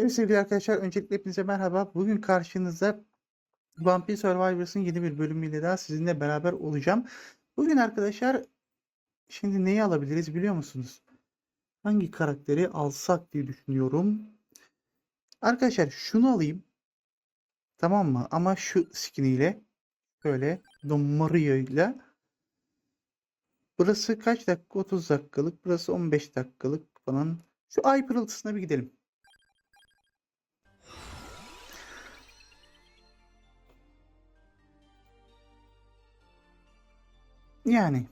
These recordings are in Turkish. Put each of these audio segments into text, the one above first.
Evet sevgili arkadaşlar öncelikle hepinize merhaba. Bugün karşınızda Vampire Survivors'ın yeni bir bölümüyle daha sizinle beraber olacağım. Bugün arkadaşlar şimdi neyi alabiliriz biliyor musunuz? Hangi karakteri alsak diye düşünüyorum. Arkadaşlar şunu alayım. Tamam mı? Ama şu skin ile böyle Don Mario ile Burası kaç dakika? 30 dakikalık. Burası 15 dakikalık falan. Şu ay pırıltısına bir gidelim. Yani.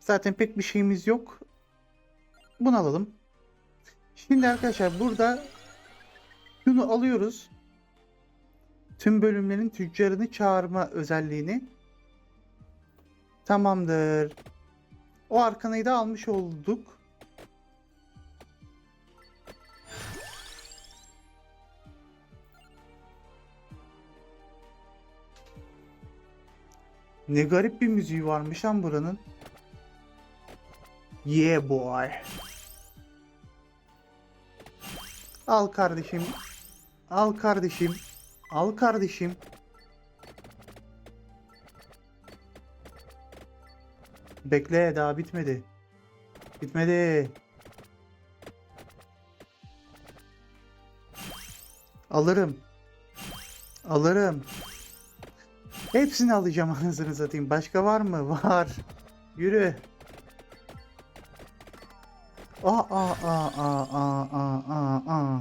Zaten pek bir şeyimiz yok. Bunu alalım. Şimdi arkadaşlar burada şunu alıyoruz. Tüm bölümlerin tüccarını çağırma özelliğini. Tamamdır. O arkanayı da almış olduk. Ne garip bir müziği varmış lan buranın. Yeah boy. Al kardeşim. Al kardeşim. Al kardeşim. Bekle daha bitmedi. Bitmedi. Alırım. Alırım. Hepsini alacağım anasını satayım. Başka var mı? Var. Yürü. Aa aa aa aa aa aa aa.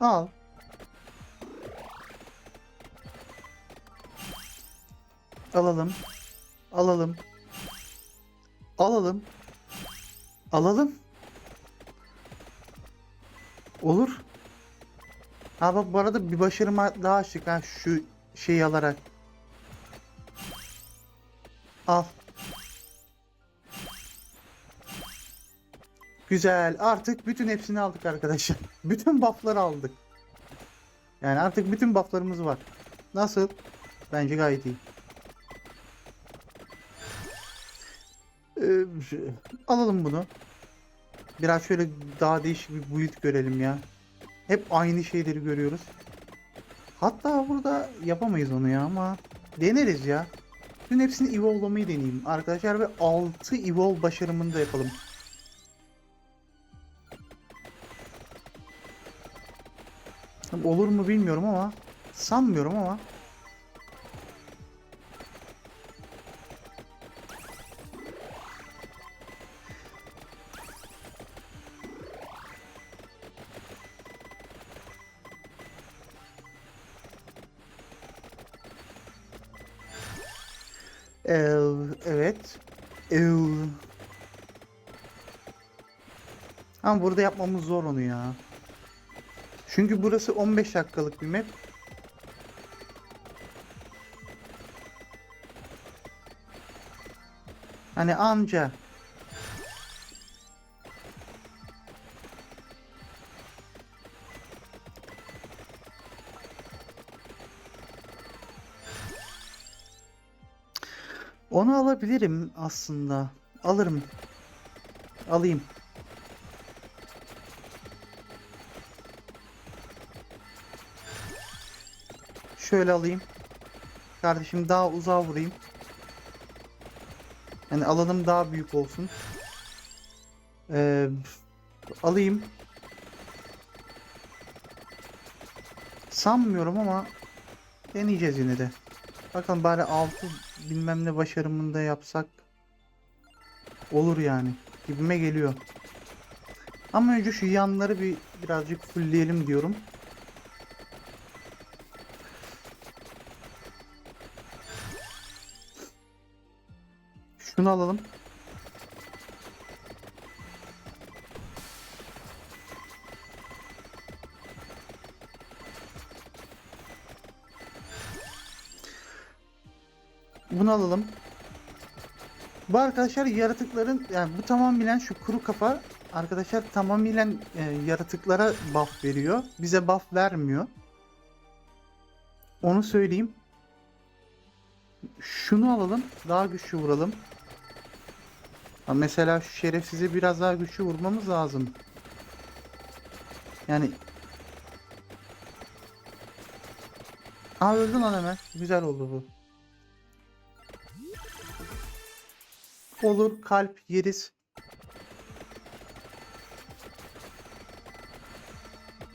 Al. Alalım. Alalım. Alalım. Alalım. Olur. Ha bak bu arada bir başarıma daha açtık ha şu şeyi alarak. Al. Güzel. Artık bütün hepsini aldık arkadaşlar. Bütün buff'ları aldık. Yani artık bütün buff'larımız var. Nasıl? Bence gayet iyi. Ee, alalım bunu. Biraz şöyle daha değişik bir build görelim ya. Hep aynı şeyleri görüyoruz. Hatta burada yapamayız onu ya ama deneriz ya. Dün hepsini evolve'lamayı deneyeyim arkadaşlar ve 6 evolve başarımını da yapalım. Olur mu bilmiyorum ama sanmıyorum ama Ama burada yapmamız zor onu ya. Çünkü burası 15 dakikalık bir map. Hani anca. Onu alabilirim aslında. Alırım. Alayım. Şöyle alayım. Kardeşim daha uzağa vurayım. Yani alanım daha büyük olsun. Ee, alayım. Sanmıyorum ama deneyeceğiz yine de. Bakalım bari 6 bilmem ne başarımında yapsak olur yani. Gibime geliyor. Ama önce şu yanları bir birazcık fullleyelim diyorum. Şunu alalım. Bunu alalım. Bu arkadaşlar yaratıkların yani bu tamamen şu kuru kafa arkadaşlar tamamen e, yaratıklara buff veriyor. Bize buff vermiyor. Onu söyleyeyim. Şunu alalım. Daha güçlü vuralım. Ha mesela şu şerefsize biraz daha güçlü vurmamız lazım. Yani Aa öldü lan hemen. Güzel oldu bu. Olur kalp yeriz.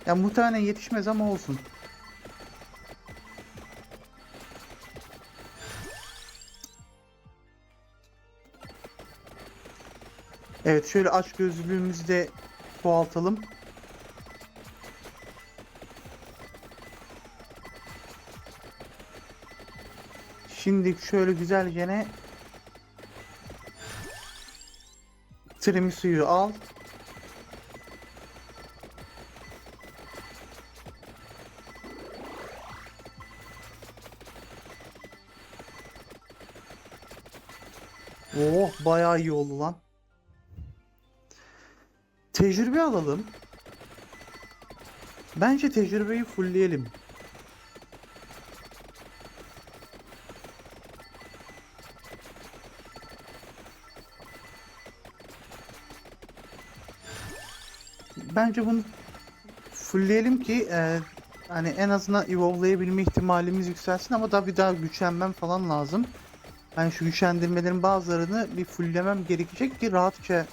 Ya muhtemelen yetişmez ama olsun. Evet şöyle aç gözlülüğümüzü de çoğaltalım. Şimdi şöyle güzel gene Tiramisu'yu al. Oh bayağı iyi oldu lan. Tecrübe alalım. Bence tecrübeyi fullleyelim. Bence bunu fullleyelim ki e, hani en azından evolve'layabilme ihtimalimiz yükselsin ama daha bir daha güçlenmem falan lazım. Ben şu güçlendirmelerin bazılarını bir fulllemem gerekecek ki rahatça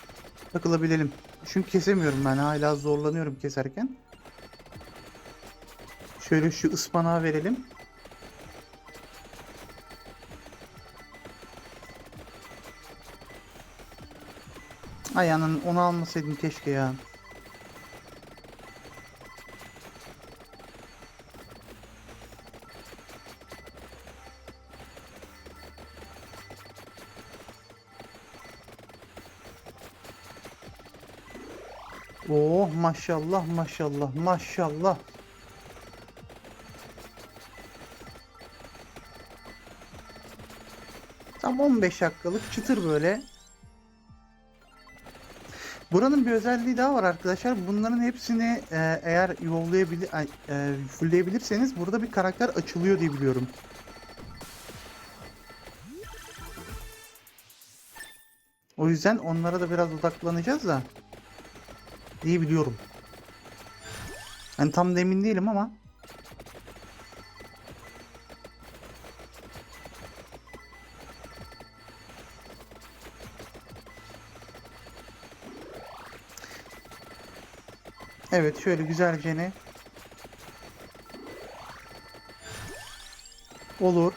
takılabilelim. Çünkü kesemiyorum ben hala zorlanıyorum keserken. Şöyle şu ıspanağı verelim. Ay anın onu almasaydım keşke ya. Maşallah maşallah maşallah. Tam 15 dakikalık çıtır böyle. Buranın bir özelliği daha var arkadaşlar. Bunların hepsini e, eğer evolve'layabilir, ay, e, fullleyebilirseniz burada bir karakter açılıyor diye biliyorum. O yüzden onlara da biraz odaklanacağız da. İyi biliyorum. Yani tam da emin değilim ama. Evet şöyle güzelce ne? Olur.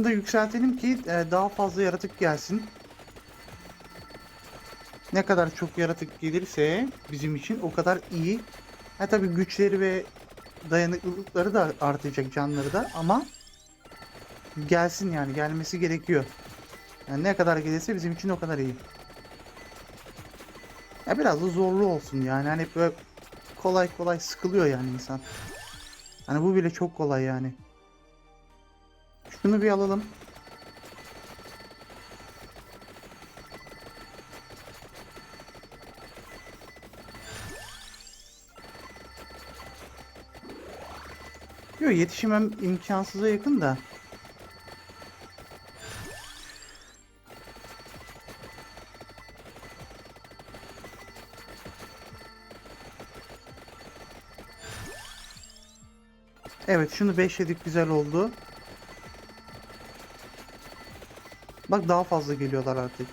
Şunu da yükseltelim ki e, daha fazla yaratık gelsin. Ne kadar çok yaratık gelirse bizim için o kadar iyi. Ha tabii güçleri ve dayanıklılıkları da artacak canları da ama gelsin yani gelmesi gerekiyor. Yani ne kadar gelirse bizim için o kadar iyi. Ya biraz da zorlu olsun yani hani böyle kolay kolay sıkılıyor yani insan. Hani bu bile çok kolay yani. Şunu bir alalım. Yok yetişemem imkansıza yakın da. Evet şunu 5 yedik güzel oldu. Bak daha fazla geliyorlar artık.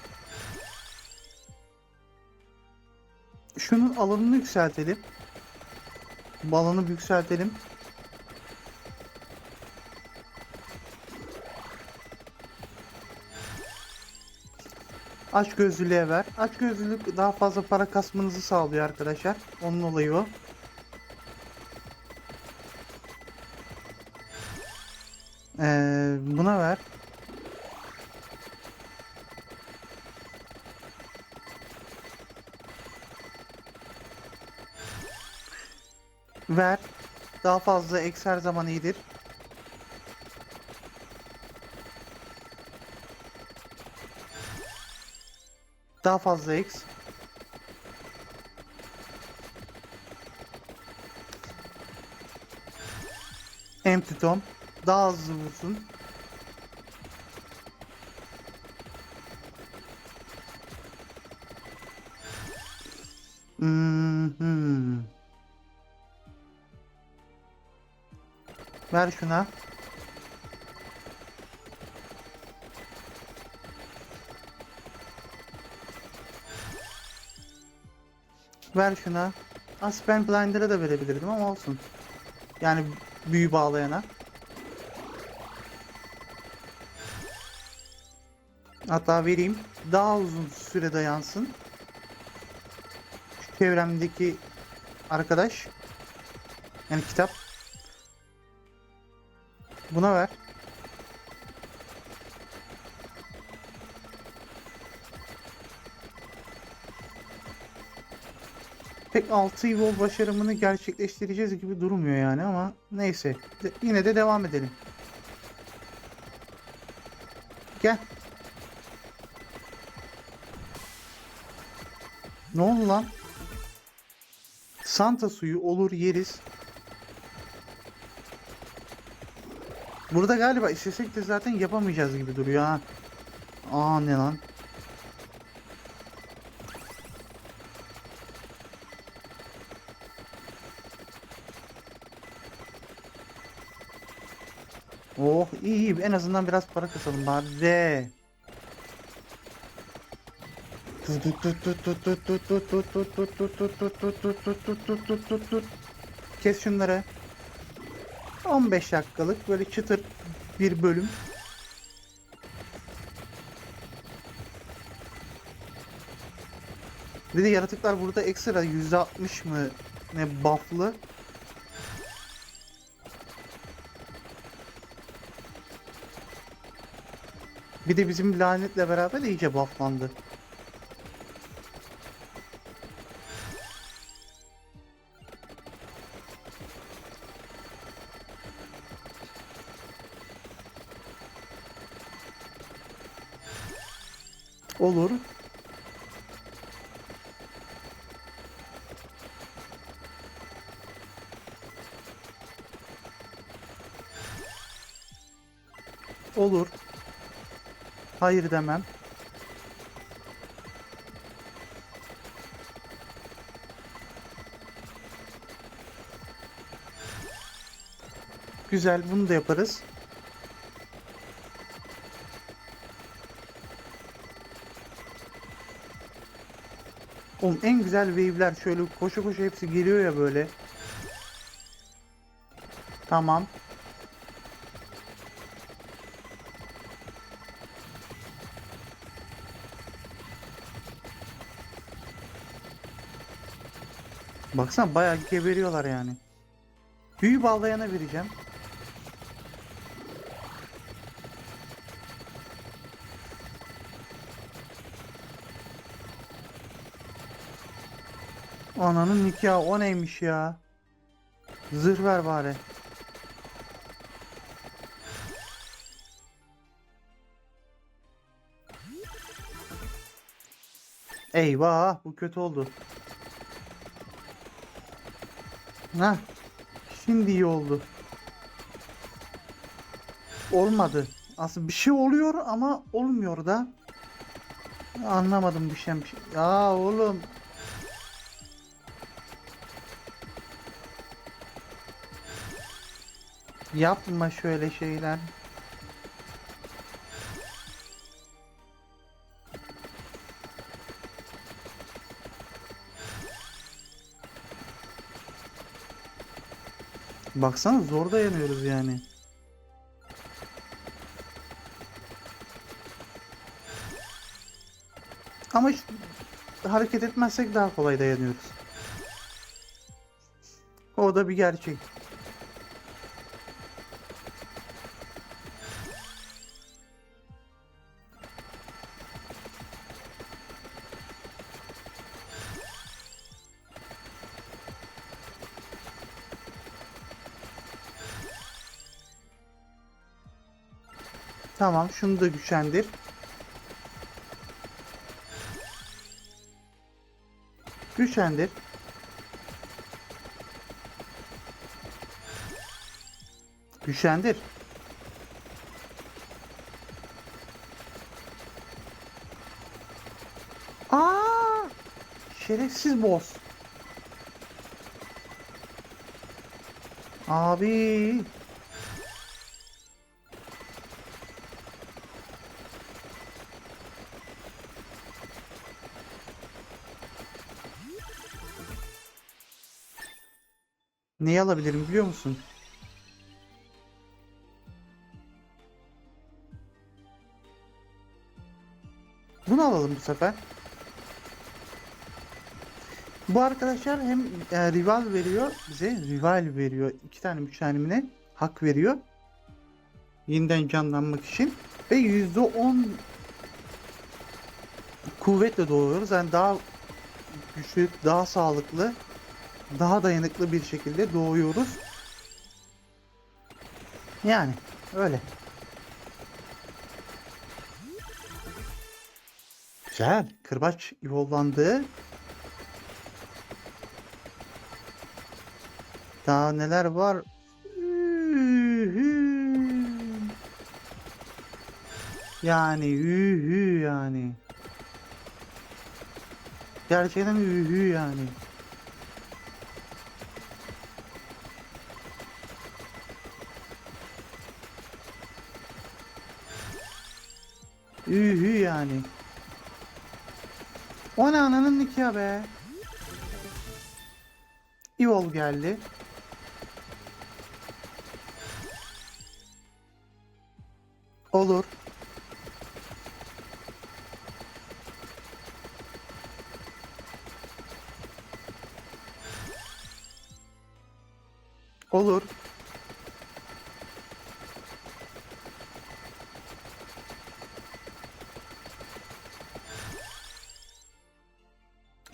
Şunun alanını yükseltelim. Balonu yükseltelim. Aç gözlülüğe ver. Aç gözlülük daha fazla para kasmanızı sağlıyor arkadaşlar. Onun olayı o. Ee, buna ver. Ver. Daha fazla eks her zaman iyidir. Daha fazla X. Empty Tom. Daha hızlı vursun. Ver şuna. Ver şuna. As ben Blinder'a da verebilirdim ama olsun. Yani büyü bağlayana. Hatta vereyim. Daha uzun süre dayansın. Şu çevremdeki arkadaş. Yani kitap. Buna ver. Pek 6 Evo başarımını gerçekleştireceğiz gibi durmuyor yani ama neyse. De- yine de devam edelim. Gel. Ne oldu lan? Santa suyu olur yeriz. Burada galiba istesek de zaten yapamayacağız gibi duruyor ha. Aa ne lan? Oh iyi iyi en azından biraz para kasalım bari. Kes şunları. 15 dakikalık böyle çıtır bir bölüm. Bir de yaratıklar burada ekstra %60 mı ne bufflı. Bir de bizim lanetle beraber iyice bufflandı. Olur. Olur. Hayır demem. Güzel, bunu da yaparız. Oğlum en güzel wave'ler şöyle koşu koşu hepsi geliyor ya böyle. Tamam. Baksana bayağı geberiyorlar yani. Büyü bağlayana vereceğim. Ananın nikahı o neymiş ya? Zırh ver bari. Eyvah bu kötü oldu. Ha. Şimdi iyi oldu. Olmadı. Aslında bir şey oluyor ama olmuyor da. Anlamadım bir şey. bir şey. Ya oğlum. Yapma şöyle şeyler. Baksana zor dayanıyoruz yani. Ama hareket etmezsek daha kolay dayanıyoruz. O da bir gerçek. Tamam şunu da güçlendir. Güçlendir. Güçlendir. Aa! Şerefsiz boss. Abi. Neyi alabilirim biliyor musun? Bunu alalım bu sefer. Bu arkadaşlar hem e, rival veriyor bize rival veriyor. İki tane müçalimine hak veriyor. Yeniden canlanmak için. Ve yüzde on kuvvetle doğuyoruz. Yani daha güçlü daha sağlıklı daha dayanıklı bir şekilde doğuyoruz yani öyle güzel kırbaç yollandı Daha neler var? Yani ühü yani. Gerçekten ühü yani. Ühü yani. O ne ananın nikahı be. Evil geldi. Olur.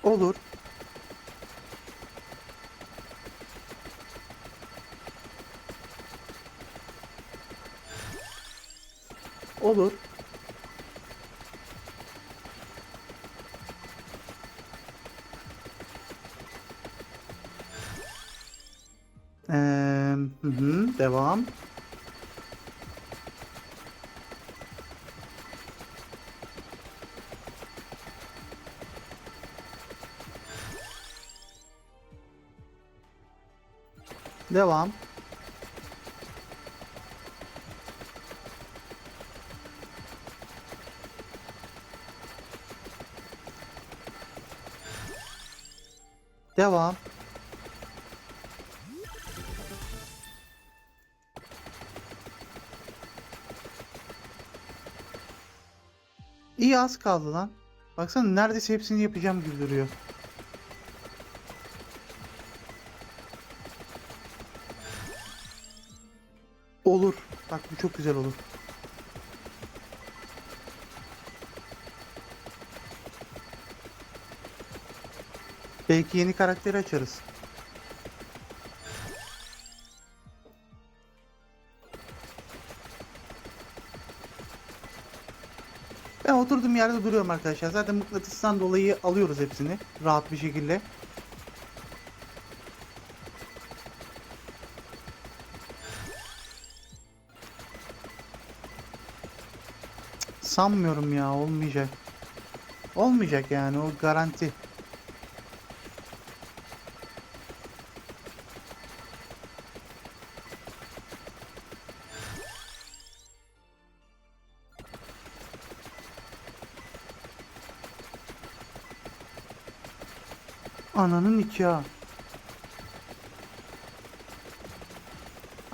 Olur. Olur. Ee, hı hı, devam. Devam. Devam. İyi az kaldı lan. Baksana neredeyse hepsini yapacağım gibi duruyor. Çok güzel olur. Belki yeni karakteri açarız. Ben oturduğum yerde duruyorum arkadaşlar. Zaten mıknatıstan dolayı alıyoruz hepsini rahat bir şekilde. Sanmıyorum ya olmayacak. Olmayacak yani o garanti. Ananın nikahı.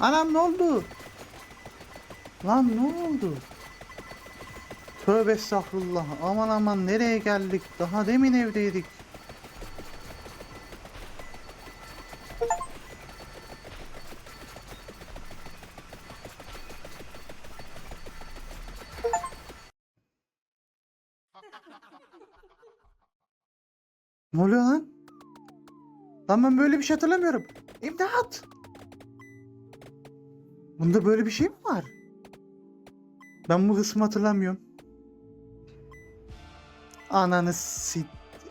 Anam ne oldu? Lan ne oldu? Tövbe estağfurullah. Aman aman nereye geldik? Daha demin evdeydik. Ne oluyor lan? Lan ben böyle bir şey hatırlamıyorum. İmdat! Bunda böyle bir şey mi var? Ben bu kısmı hatırlamıyorum. Ananı sit...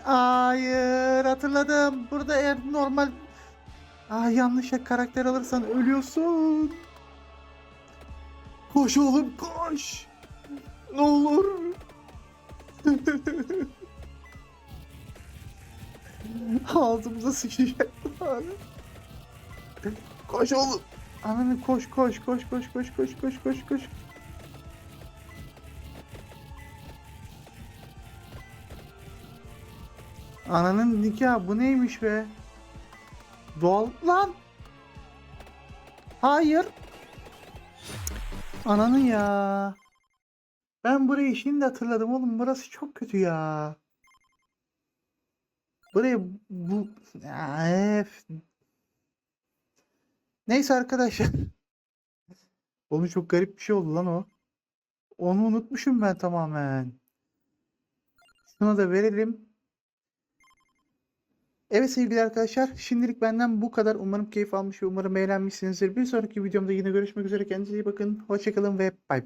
Hayır hatırladım. Burada eğer normal ah, yanlış karakter alırsan ölüyorsun. Koş oğlum koş. Ne olur. Ağzımıza sıçacak. koş oğlum. Ananı koş koş koş koş koş koş koş koş koş. Ananın nikahı bu neymiş be? Doğal lan. Hayır. Ananın ya. Ben burayı şimdi hatırladım oğlum. Burası çok kötü ya. Burayı bu ef. Neyse arkadaşlar. Oğlum çok garip bir şey oldu lan o. Onu unutmuşum ben tamamen. Şunu da verelim. Evet sevgili arkadaşlar, şimdilik benden bu kadar. Umarım keyif almış ve umarım eğlenmişsinizdir. Bir sonraki videomda yine görüşmek üzere. Kendinize iyi bakın. Hoşçakalın ve bay bay.